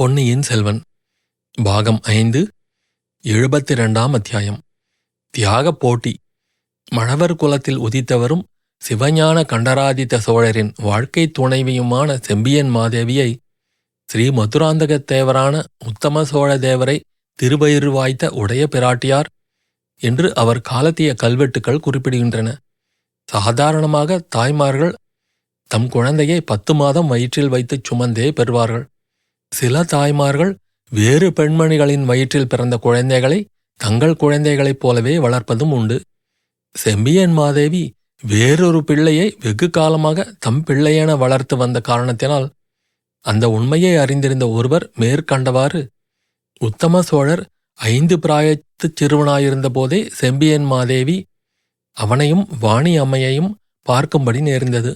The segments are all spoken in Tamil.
பொன்னியின் செல்வன் பாகம் ஐந்து எழுபத்தி ரெண்டாம் அத்தியாயம். தியாகப் போட்டி. மழவர் குலத்தில் உதித்தவரும் சிவஞான கண்டராதித்த சோழரின் வாழ்க்கை துணைவியுமான செம்பியன் மாதேவியை ஸ்ரீ மதுராந்தகத் தேவரான உத்தம சோழ தேவரை திருவயிறு வாய்த்த உடைய பிராட்டியார் என்று அவர் காலத்திய கல்வெட்டுக்கள் குறிப்பிடுகின்றன. சாதாரணமாக தாய்மார்கள் தம் குழந்தையை பத்து மாதம் வயிற்றில் வைத்துச் சுமந்தே பெறுவார்கள். சில தாய்மார்கள் வேறு பெண்மணிகளின் வயிற்றில் பிறந்த குழந்தைகளை தங்கள் குழந்தைகளைப் போலவே வளர்ப்பதும் உண்டு. செம்பியன் மாதேவி வேறொரு பிள்ளையை வெகு காலமாக தம் பிள்ளையென வளர்த்து வந்த காரணத்தினால் அந்த உண்மையை அறிந்திருந்த ஒருவர் மேற்கண்டவாறு உத்தம சோழர் ஐந்து பிராயத்துச் சிறுவனாயிருந்த போதே செம்பியன் மாதேவி அவனையும் வாணி அம்மையையும் பார்க்கும்படி நேர்ந்தது.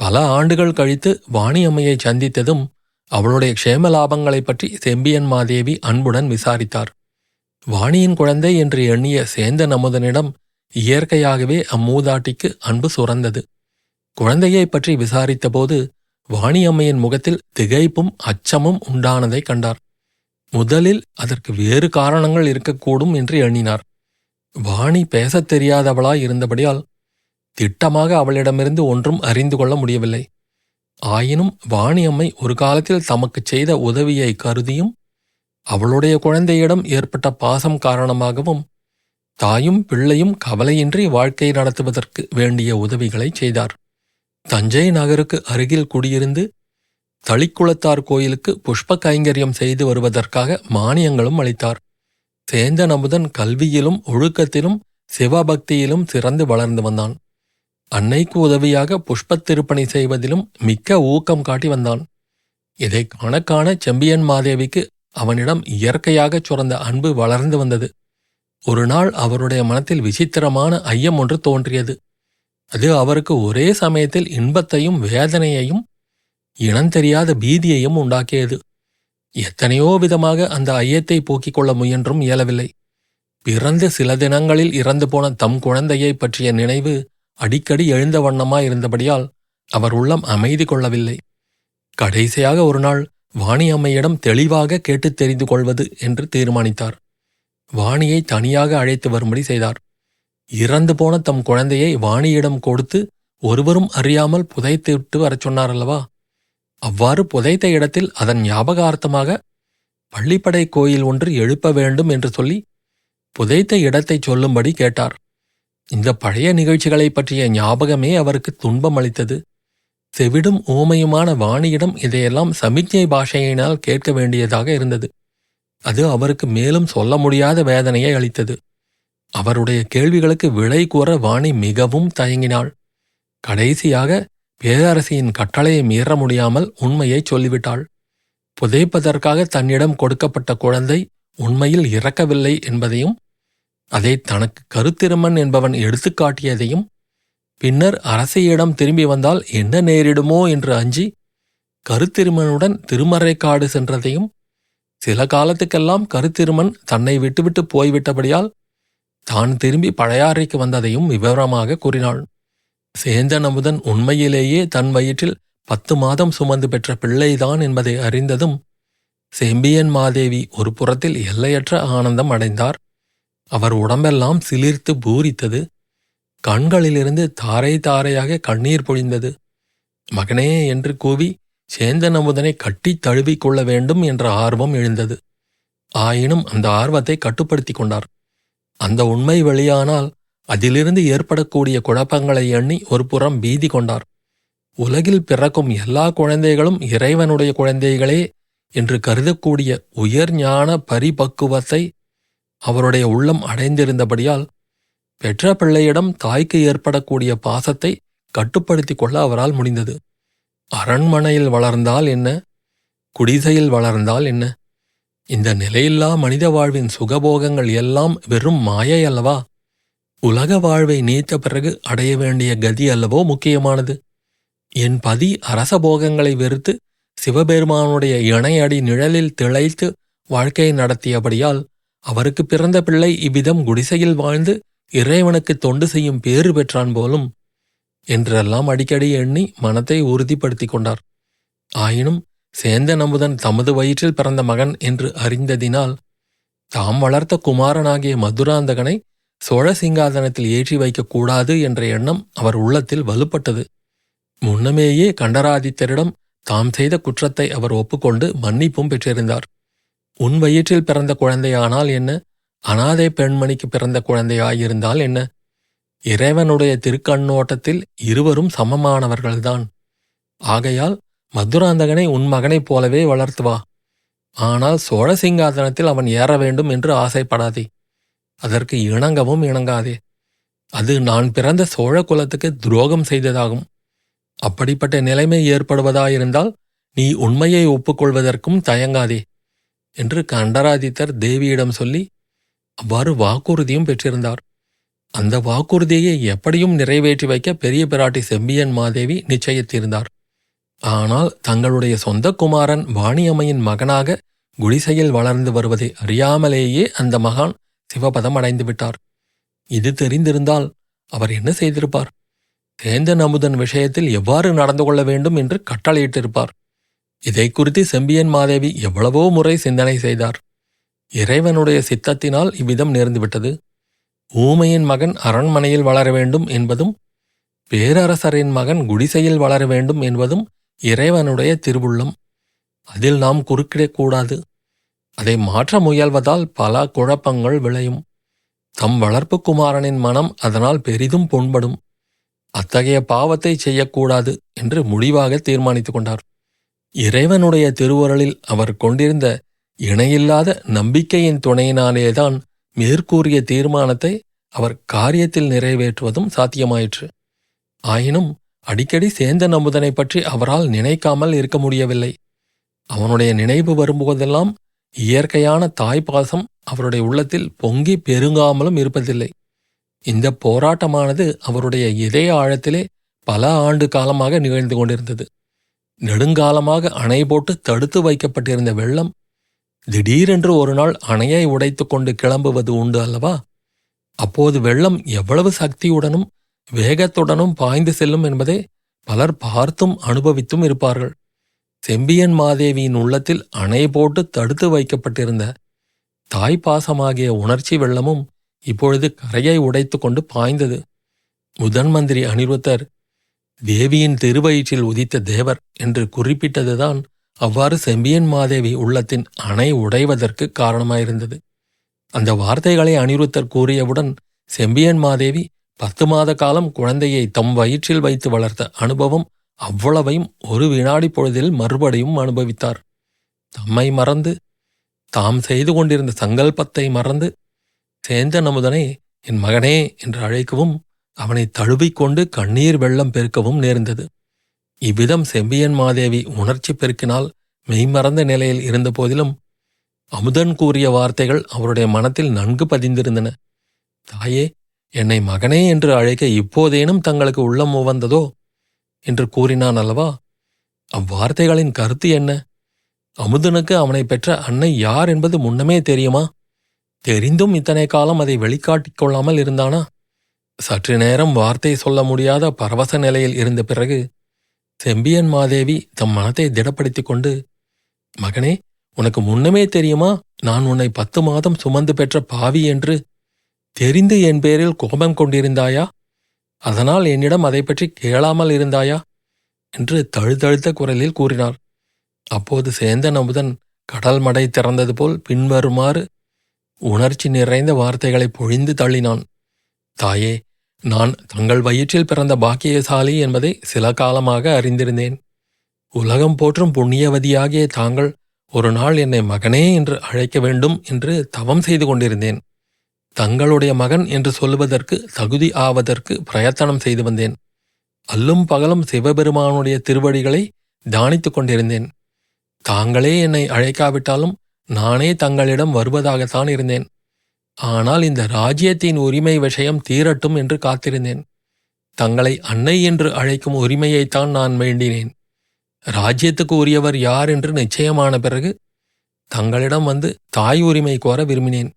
பல ஆண்டுகள் கழித்து வாணி அம்மையை சந்தித்ததும் அவளுடைய க்ஷேம லாபங்களைப் பற்றி செம்பியன் மாதேவி அன்புடன் விசாரித்தார். வாணியின் குழந்தை என்று எண்ணிய சேந்தன் அமுதனிடம் இயற்கையாகவே அம்மூதாட்டிக்கு அன்பு சுரந்தது. குழந்தையைப் பற்றி விசாரித்தபோது வாணியம்மையின் முகத்தில் திகைப்பும் அச்சமும் உண்டானதைக் கண்டார். முதலில் அதற்கு வேறு காரணங்கள் இருக்கக்கூடும் என்று எண்ணினார். வாணி பேசத் தெரியாதவளாய் இருந்தபடியால் திட்டமாக அவளிடமிருந்து ஒன்றும் அறிந்து கொள்ள முடியவில்லை. ஆயினும் வாணியம்மை ஒரு காலத்தில் தமக்குச் செய்த உதவியை கருதியும் அவளுடைய குழந்தையிடம் ஏற்பட்ட பாசம் காரணமாகவும் தாயும் பிள்ளையும் கவலையின்றி வாழ்க்கை நடத்துவதற்கு வேண்டிய உதவிகளைச் செய்தார். தஞ்சை நகருக்கு அருகில் குடியிருந்து தளிக்குளத்தார் கோயிலுக்கு புஷ்ப கைங்கரியம் செய்து வருவதற்காக மானியங்களும் அளித்தார். சேந்தன் அமுதன் கல்வியிலும் ஒழுக்கத்திலும் சிவபக்தியிலும் சிறந்து வளர்ந்து வந்தான். அன்னைக்கு உதவியாக புஷ்பத் திருப்பணி செய்வதிலும் மிக்க ஊக்கம் காட்டி வந்தான். இதை காண செம்பியன் மாதேவிக்கு அவனிடம் இயற்கையாகச் சுரந்த அன்பு வளர்ந்து வந்தது. ஒரு நாள் அவருடைய மனத்தில் விசித்திரமான ஐயம் ஒன்று தோன்றியது. அது அவருக்கு ஒரே சமயத்தில் இன்பத்தையும் வேதனையையும் இனந்தெரியாத பீதியையும் உண்டாக்கியது. எத்தனையோ விதமாக அந்த ஐயத்தை போக்கிக் கொள்ள முயன்றும் இயலவில்லை. பிறந்து சில தினங்களில் இறந்து போன தம் குழந்தையைப் பற்றிய நினைவு அடிக்கடி எழுந்த வண்ணமாயிருந்தபடியால் அவர் உள்ளம் அமைதி கொள்ளவில்லை. கடைசியாக ஒரு நாள் வாணி அம்மையிடம் தெளிவாக கேட்டுத் தெரிந்து கொள்வது என்று தீர்மானித்தார். வாணியை தனியாக அழைத்து வரும்படி செய்தார். இறந்து போன தம் குழந்தையை வாணியிடம் கொடுத்து ஒருவரும் அறியாமல் புதைத்து விட்டு வரச் சொன்னார் அல்லவா அவ்வாறு புதைத்த இடத்தில் அதன் ஞாபகார்த்தமாக பள்ளிப்படை கோயில் ஒன்று எழுப்ப வேண்டும் என்று சொல்லி புதைத்த இடத்தைச் சொல்லும்படி கேட்டார். இந்த பழைய நிகழ்ச்சிகளைப் பற்றிய ஞாபகமே அவருக்கு துன்பம் அளித்தது. செவிடும் ஊமையுமான வாணியிடம் இதையெல்லாம் சமிக்ஞை பாஷையினால் கேட்க வேண்டியதாக இருந்தது. அது அவருக்கு மேலும் சொல்ல முடியாத வேதனையை அளித்தது. அவருடைய கேள்விகளுக்கு விலை கூற வாணி மிகவும் தயங்கினாள். கடைசியாக பேரரசியின் கட்டளையை மீற முடியாமல் உண்மையைச் சொல்லிவிட்டாள். புதைப்பதற்காக தன்னிடம் கொடுக்கப்பட்ட குழந்தை உண்மையில் இறக்கவில்லை என்பதையும் அதை தனக்கு கருத்திருமன் என்பவன் எடுத்துக்காட்டியதையும் பின்னர் அரசியிடம் திரும்பி வந்தால் என்ன நேரிடுமோ என்று அஞ்சி கருத்திருமனுடன் திருமறைக்காடு சென்றதையும் சில காலத்துக்கெல்லாம் கருத்திருமன் தன்னை விட்டுவிட்டு போய்விட்டபடியால் தான் திரும்பி பழையாறைக்கு வந்ததையும் விவரமாக கூறினாள். சேந்தன் அமுதன் உண்மையிலேயே தன் வயிற்றில் பத்து மாதம் சுமந்து பெற்ற பிள்ளைதான் என்பதை அறிந்ததும் செம்பியன் மாதேவி ஒரு புறத்தில் எல்லையற்ற ஆனந்தம் அடைந்தார். அவர் உடம்பெல்லாம் சிலிர்த்து பூரித்தது. கண்களிலிருந்து தாரை தாரையாக கண்ணீர் பொழிந்தது. மகனே என்று கூவி சேந்தன் அமுதனை கட்டித் தழுவிக் கொள்ள வேண்டும் என்ற ஆர்வம் எழுந்தது. ஆயினும் அந்த ஆர்வத்தை கட்டுப்படுத்திக் கொண்டார். அந்த உண்மை வெளியானால் அதிலிருந்து ஏற்படக்கூடிய குழப்பங்களை எண்ணி ஒரு புறம் பீதி கொண்டார். உலகில் பிறக்கும் எல்லா குழந்தைகளும் இறைவனுடைய குழந்தைகளே என்று கருதக்கூடிய உயர் ஞான பரிபக்குவத்தை அவருடைய உள்ளம் அடைந்திருந்தபடியால் பெற்ற பிள்ளையிடம் தாய்க்கு ஏற்படக்கூடிய பாசத்தை கட்டுப்படுத்திக் கொள்ள அவரால் முடிந்தது. அரண்மனையில் வளர்ந்தால் என்ன? குடிசையில் வளர்ந்தால் என்ன? இந்த நிலையில்லா மனித வாழ்வின் சுகபோகங்கள் எல்லாம் வெறும் மாயை அல்லவா? உலக வாழ்வை நீத்த பிறகு அடைய வேண்டிய கதி அல்லவோ முக்கியமானது? என் பதி அரச போகங்களை வெறுத்து சிவபெருமானுடைய இணையடி நிழலில் திளைத்து வாழ்க்கையை நடத்தியபடியால் அவருக்கு பிறந்த பிள்ளை இவ்விதம் குடிசையில் வாழ்ந்து இறைவனுக்கு தொண்டு செய்யும் பேறு பெற்றான் போலும் என்றெல்லாம் அடிக்கடி எண்ணி மனத்தை உறுதிப்படுத்திக் கொண்டார். ஆயினும் சேந்தன் அமுதன் தமது வயிற்றில் பிறந்த மகன் என்று அறிந்ததினால் தாம் வளர்த்த குமாரனாகிய மதுராந்தகனை சோழ சிங்காதனத்தில் ஏற்றி வைக்கக்கூடாது என்ற எண்ணம் அவர் உள்ளத்தில் வலுப்பட்டது. முன்னமேயே கண்டராதித்தரிடம் தாம் செய்த குற்றத்தை அவர் ஒப்புக்கொண்டு மன்னிப்பும் பெற்றிருந்தார். உன் வயிற்றில் பிறந்த குழந்தையானால் என்ன? அனாதை பெண்மணிக்கு பிறந்த குழந்தையாயிருந்தால் என்ன? இறைவனுடைய திருக்கண்ணோட்டத்தில் இருவரும் சமமானவர்கள்தான். ஆகையால் மதுராந்தகனை உன் மகனைப் போலவே வளர்த்து வா. ஆனால் சோழ சிங்காதனத்தில் அவன் ஏற வேண்டும் என்று ஆசைப்படாதே. அதற்கு இணங்கவும் இணங்காதே. அது நான் பிறந்த சோழ குலத்துக்கு துரோகம் செய்ததாகும். அப்படிப்பட்ட நிலைமை ஏற்படுவதாயிருந்தால் நீ உண்மையை ஒப்புக்கொள்வதற்கும் தயங்காதே. என்று கண்டராதித்தர் தேவியிடம் சொல்லி அவ்வாறு வாக்குறுதியும் பெற்றிருந்தார். அந்த வாக்குறுதியை எப்படியும் நிறைவேற்றி வைக்க பெரிய பிராட்டி செம்பியன் மாதேவி நிச்சயித்திருந்தார். ஆனால் தங்களுடைய சொந்த குமாரன் வாணியம்மையின் மகனாக குடிசையில் வளர்ந்து வருவதை அறியாமலேயே அந்த மகான் சிவபதம் அடைந்து விட்டார். இது தெரிந்திருந்தால் அவர் என்ன செய்திருப்பார்? தேந்தன் அமுதன் விஷயத்தில் எவ்வாறு நடந்து கொள்ள வேண்டும் என்று கட்டளையிட்டிருப்பார். இதை குறித்து செம்பியன் மாதேவி எவ்வளவோ முறை சிந்தனை செய்தார். இறைவனுடைய சித்தத்தினால் இவ்விதம் நேர்ந்துவிட்டது. ஊமையின் மகன் அரண்மனையில் வளர வேண்டும் என்பதும் பேரரசரின் மகன் குடிசையில் வளர வேண்டும் என்பதும் இறைவனுடைய திருவுள்ளம். அதில் நாம் குறுக்கிடக்கூடாது. அதை மாற்ற முயல்வதால் பல குழப்பங்கள் விளையும். தம் வளர்ப்பு குமாரனின் மனம் அதனால் பெரிதும் புண்படும். அத்தகைய பாவத்தை செய்யக்கூடாது என்று முடிவாக தீர்மானித்துக் கொண்டார். இறைவனுடைய திருவுரலில் அவர் கொண்டிருந்த இணையில்லாத நம்பிக்கையின் துணையினாலேதான் மேற்கூறிய தீர்மானத்தை அவர் காரியத்தில் நிறைவேற்றுவதும் சாத்தியமாயிற்று. ஆயினும் அடிக்கடி சேந்த நம்புதனை பற்றி அவரால் நினைக்காமல் இருக்க முடியவில்லை. அவனுடைய நினைவு வரும்போதெல்லாம் இயற்கையான தாய்ப்பாசம் அவருடைய உள்ளத்தில் பொங்கி பெருங்காமலும் இருப்பதில்லை. இந்த போராட்டமானது அவருடைய இதய ஆழத்திலே பல ஆண்டு காலமாக நிகழ்ந்து கொண்டிருந்தது. நெடுங்காலமாக அணை போட்டு தடுத்து வைக்கப்பட்டிருந்த வெள்ளம் திடீரென்று ஒரு நாள் அணையை உடைத்து கொண்டு கிளம்புவது உண்டு அல்லவா? அப்போது வெள்ளம் எவ்வளவு சக்தியுடனும் வேகத்துடனும் பாய்ந்து செல்லும் என்பதை பலர் பார்த்தும் அனுபவித்தும் இருப்பார்கள். செம்பியன் மாதேவியின் உள்ளத்தில் அணை போட்டு தடுத்து வைக்கப்பட்டிருந்த தாய்ப்பாசமாகிய உணர்ச்சி வெள்ளமும் இப்பொழுது கரையை உடைத்து கொண்டு பாய்ந்தது. முதன் மந்திரி அனிருத்தர் தேவியின் திருவயிற்றில் உதித்த தேவர் என்று குறிப்பிட்டதுதான் அவ்வாறு செம்பியன் மாதேவி உள்ளத்தின் அணை உடைவதற்கு காரணமாயிருந்தது. அந்த வார்த்தைகளை அனிருத்தர் கூறியவுடன் செம்பியன் மாதேவி பத்து மாத காலம் குழந்தையை தம் வயிற்றில் வைத்து வளர்த்த அனுபவம் அவ்வளவையும் ஒரு வினாடி பொழுதில் மறுபடியும் அனுபவித்தார். தம்மை மறந்து தாம் செய்து கொண்டிருந்த சங்கல்பத்தை மறந்து சேந்தன் அமுதனை என் மகனே என்று அழைக்கவும் அவனை தழுவிக்கொண்டு கண்ணீர் வெள்ளம் பெருக்கவும் நேர்ந்தது. இவ்விதம் செம்பியன் மாதேவி உணர்ச்சி பெருக்கினால் மெய்மறந்த நிலையில் இருந்தபோதிலும் அமுதன் கூறிய வார்த்தைகள் அவருடைய மனத்தில் நன்கு பதிந்திருந்தன. தாயே என்னை மகனே என்று அழைக்க இப்போதேனும் தங்களுக்கு உள்ளம் உவந்ததோ? என்று கூறினான் அல்லவா? அவ்வார்த்தைகளின் கருத்து என்ன? அமுதனுக்கு அவனை பெற்ற அன்னை யார் என்பது முன்னமே தெரியுமா? தெரிந்தும் இத்தனை காலம் அதை வெளிக்காட்டிக் கொள்ளாமல் இருந்தானா? சற்று நேரம் வார்த்தை சொல்ல முடியாத பரவச நிலையில் இருந்த பிறகு செம்பியன் மாதேவி தம் மனத்தை திடப்படுத்திக் கொண்டு மகனே உனக்கு முன்னமே தெரியுமா? நான் உன்னை பத்து மாதம் சுமந்து பெற்ற பாவி என்று தெரிந்து என் பேரில் கோபம் கொண்டிருந்தாயா? அதனால் என்னிடம் அதை பற்றி கேளாமல் இருந்தாயா? என்று தழுதழுத்த குரலில் கூறினார். அப்போது சேந்தன் அமுதன் கடல் மடை திறந்தது போல் பின்வருமாறு உணர்ச்சி நிறைந்த வார்த்தைகளை பொழிந்து தள்ளினான். தாயே நான் தங்கள் வயிற்றில் பிறந்த பாக்கியசாலி என்பதை சில காலமாக அறிந்திருந்தேன். உலகம் போற்றும் புண்ணியவதியாகிய தாங்கள் ஒரு நாள் என்னை மகனே என்று அழைக்க வேண்டும் என்று தவம் செய்து கொண்டிருந்தேன். தங்களுடைய மகன் என்று சொல்லுவதற்கு தகுதி ஆவதற்கு பிரயத்தனம் செய்து வந்தேன். அல்லும் பகலும் சிவபெருமானுடைய திருவடிகளை தியானித்துக் கொண்டிருந்தேன். தாங்களே என்னை அழைக்காவிட்டாலும் நானே தங்களிடம் வருவதாகத்தான் இருந்தேன். ஆனால் இந்த ராஜ்யத்தின் உரிமை விஷயம் தீரட்டும் என்று காத்திருந்தேன். தங்களை அன்னை என்று அழைக்கும் உரிமையைத்தான் நான் வேண்டினேன். ராஜ்யத்துக்கு உரியவர் யார் என்று நிச்சயமான பிறகு தங்களிடம் வந்து தாய் உரிமை கோர விரும்பினேன்.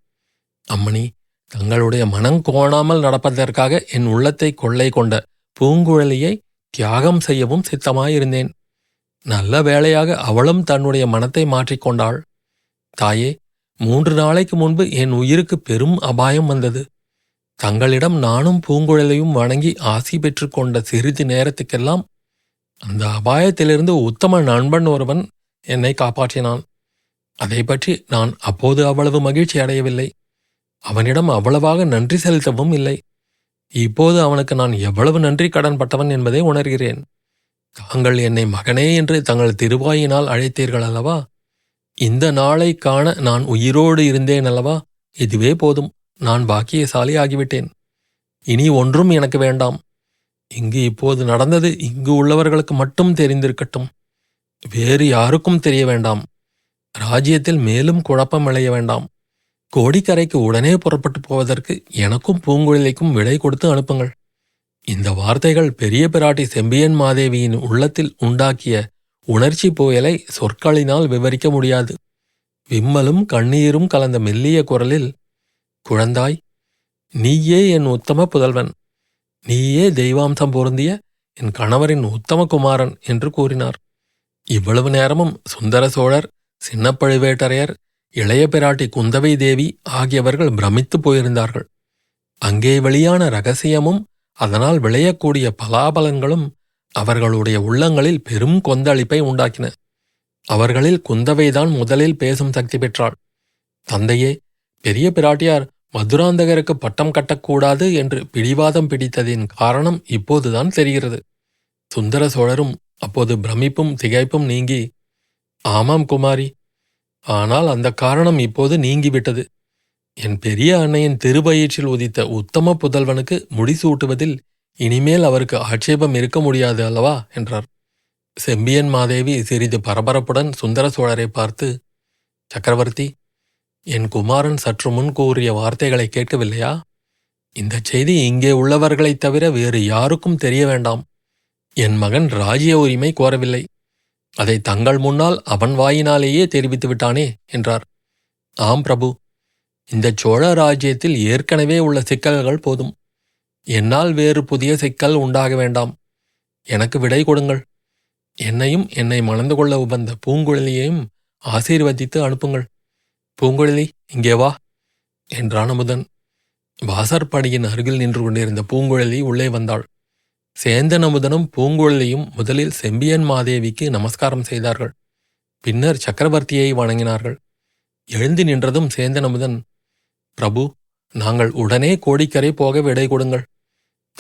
அம்மணி தங்களுடைய மனம் கோணாமல் நடப்பதற்காக என் உள்ளத்தை கொள்ளை கொண்ட பூங்குழலியை தியாகம் செய்யவும் சித்தமாயிருந்தேன். நல்ல வேளையாக அவளும் தன்னுடைய மனத்தை மாற்றிக்கொண்டாள். தாயே மூன்று நாளைக்கு முன்பு என் உயிருக்கு பெரும் அபாயம் வந்தது. தங்களிடம் நானும் பூங்குழலையும் வணங்கி ஆசி பெற்றுக்கொண்ட சிறிது நேரத்துக்கெல்லாம் அந்த அபாயத்திலிருந்து உத்தம நண்பன் ஒருவன் என்னை காப்பாற்றினான். அதை பற்றி நான் அப்போது அவ்வளவு மகிழ்ச்சி அடையவில்லை. அவனிடம் அவ்வளவாக நன்றி செலுத்தவும் இல்லை. இப்போது அவனுக்கு நான் எவ்வளவு நன்றி கடன் பட்டவன் என்பதை உணர்கிறேன். தாங்கள் என்னை மகனே என்று தங்கள் திருவாயினால் அழைத்தீர்கள் அல்லவா? இந்த நாளை காண நான் உயிரோடு இருந்தேன் அல்லவா? இதுவே போதும். நான் பாக்கியசாலி ஆகிவிட்டேன் இனி ஒன்றும் எனக்கு வேண்டாம். இங்கு இப்போது நடந்தது இங்கு உள்ளவர்களுக்கு மட்டும் தெரிந்திருக்கட்டும். வேறு யாருக்கும் தெரிய வேண்டாம். ராஜ்யத்தில் மேலும் குழப்பம் விளைய வேண்டாம். கோடிக்கரைக்கு உடனே புறப்பட்டு போவதற்கு எனக்கும் பூங்குழலிக்கும் விடை கொடுத்து அனுப்புங்கள். இந்த வார்த்தைகள் பெரிய பிராட்டி செம்பியன் மாதேவியின் உள்ளத்தில் உண்டாக்கிய உணர்ச்சி புயலை சொற்களினால் விவரிக்க முடியாது. விம்மலும் கண்ணீரும் கலந்த மெல்லிய குரலில் குழந்தாய் நீயே என் உத்தம புதல்வன். நீயே தெய்வாம்சம் பொருந்திய என் கணவரின் உத்தம குமாரன் என்று கூறினார். இவ்வளவு நேரமும் சுந்தர சோழர் சின்ன பழுவேட்டரையர் இளைய பிராட்டி குந்தவை தேவி ஆகியவர்கள் பிரமித்துப் போயிருந்தார்கள். அங்கே வெளியான ரகசியமும் அதனால் விளையக்கூடிய பலாபலன்களும் அவர்களுடைய உள்ளங்களில் பெரும் கொந்தளிப்பை உண்டாக்கின. அவர்களில் குந்தவைதான் முதலில் பேசும் சக்தி பெற்றாள். தந்தையே பெரிய பிராட்டியார் மதுராந்தகருக்கு பட்டம் கட்டக்கூடாது என்று பிடிவாதம் பிடித்ததின் காரணம் இப்போதுதான் தெரிகிறது. சுந்தர சோழரும் அப்போது பிரமிப்பும் திகைப்பும் நீங்கி ஆமாம் குமாரி ஆனால் அந்த காரணம் இப்போது நீங்கிவிட்டது. என் பெரிய அன்னையின் திருவயிற்றில் உதித்த உத்தம புதல்வனுக்கு முடிசூட்டுவதில் இனிமேல் அவருக்கு ஆட்சேபம் இருக்க முடியாது அல்லவா? என்றார். செம்பியன் மாதேவி சிறிது பரபரப்புடன் சுந்தர சோழரை பார்த்து சக்கரவர்த்தி என் குமாரன் சற்று முன் கூறிய வார்த்தைகளை கேட்கவில்லையா? இந்த செய்தி இங்கே உள்ளவர்களைத் தவிர வேறு யாருக்கும் தெரிய வேண்டாம். என் மகன் ராஜ்ய உரிமை கோரவில்லை. அதை தங்கள் முன்னால் அவன் வாயினாலேயே தெரிவித்து விட்டானே என்றார். ஆம் பிரபு இந்த சோழ ராஜ்யத்தில் ஏற்கனவே உள்ள சிக்கல்கள் போதும். என்னால் வேறு புதிய சிக்கல் உண்டாக வேண்டாம். எனக்கு விடை கொடுங்கள். என்னையும் என்னை மணந்து கொள்ள உபந்த பூங்குழலியையும் ஆசீர்வதித்து அனுப்புங்கள். பூங்குழலி இங்கே வா என்றான் அமுதன். வாசற்படியின் அருகில் நின்று கொண்டிருந்த பூங்குழலி உள்ளே வந்தாள். சேந்தன் அமுதனும் பூங்குழலியும் முதலில் செம்பியன் மாதேவிக்கு நமஸ்காரம் செய்தார்கள். பின்னர் சக்கரவர்த்தியை வணங்கினார்கள். எழுந்து நின்றதும் சேந்தன் அமுதன் பிரபு நாங்கள் உடனே கோடிக்கரை போக விடை கொடுங்கள்.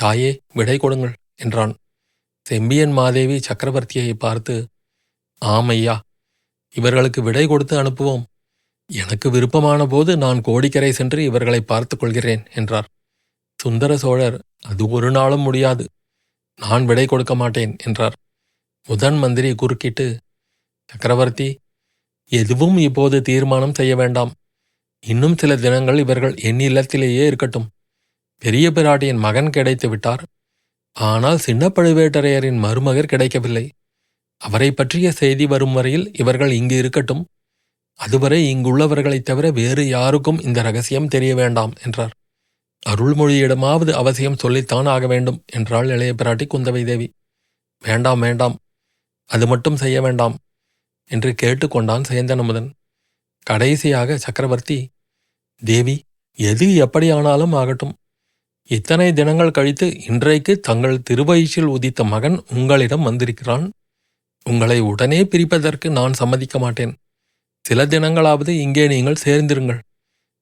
தாயே விடை கொடுங்கள் என்றான். செம்பியன் மாதேவி சக்கரவர்த்தியை பார்த்து ஆமையா இவர்களுக்கு விடை கொடுத்து அனுப்புவோம். எனக்கு விருப்பமான போது நான் கோடிக்கரை சென்று இவர்களை பார்த்து கொள்கிறேன் என்றார். சுந்தர சோழர் அது ஒரு நாளும் முடியாது. நான் விடை கொடுக்க மாட்டேன் என்றார். முதன் மந்திரி குறுக்கிட்டு சக்கரவர்த்தி எதுவும் இப்போது தீர்மானம் செய்ய வேண்டாம். இன்னும் சில தினங்கள் இவர்கள் என் இல்லத்திலேயே இருக்கட்டும். பெரிய பிராட்டியின் மகன் கிடைத்து விட்டார். ஆனால் சின்ன பழுவேட்டரையரின் மருமகர் கிடைக்கவில்லை. அவரை பற்றிய செய்தி வரும் வரையில் இவர்கள் இங்கு இருக்கட்டும். அதுவரை இங்குள்ளவர்களைத் தவிர வேறு யாருக்கும் இந்த ரகசியம் தெரிய வேண்டாம் என்றார். அருள்மொழியிடமாவது அவசியம் சொல்லித்தான் ஆக வேண்டும் என்றாள் இளைய பிராட்டி குந்தவை தேவி. வேண்டாம் வேண்டாம் அது மட்டும் செய்ய வேண்டாம் என்று கேட்டுக்கொண்டான் சேந்தனமுதன். கடைசியாக சக்கரவர்த்தி தேவி எது எப்படியானாலும் ஆகட்டும். இத்தனை தினங்கள் கழித்து இன்றைக்கு தங்கள் திருவயிற்றில் உதித்த மகன் உங்களிடம் வந்திருக்கிறான்? உங்களை உடனே பிரிப்பதற்கு நான் சம்மதிக்க மாட்டேன். சில தினங்களாவது இங்கே நீங்கள் சேர்ந்திருங்கள்.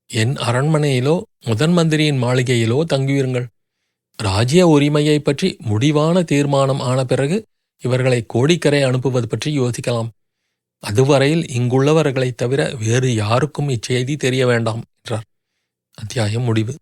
என் அரண்மனையிலோ முதன் மந்திரியின் மாளிகையிலோ தங்கியிருங்கள். ராஜ்ய உரிமையை பற்றி முடிவான தீர்மானம் ஆன பிறகு இவர்களை கோடிக்கரை அனுப்புவது பற்றி யோசிக்கலாம். அதுவரையில் இங்குள்ளவர்களைத் தவிர வேறு யாருக்கும் இச்செய்தி தெரிய வேண்டாம் என்றார். அத்தியாயம் முடிவு.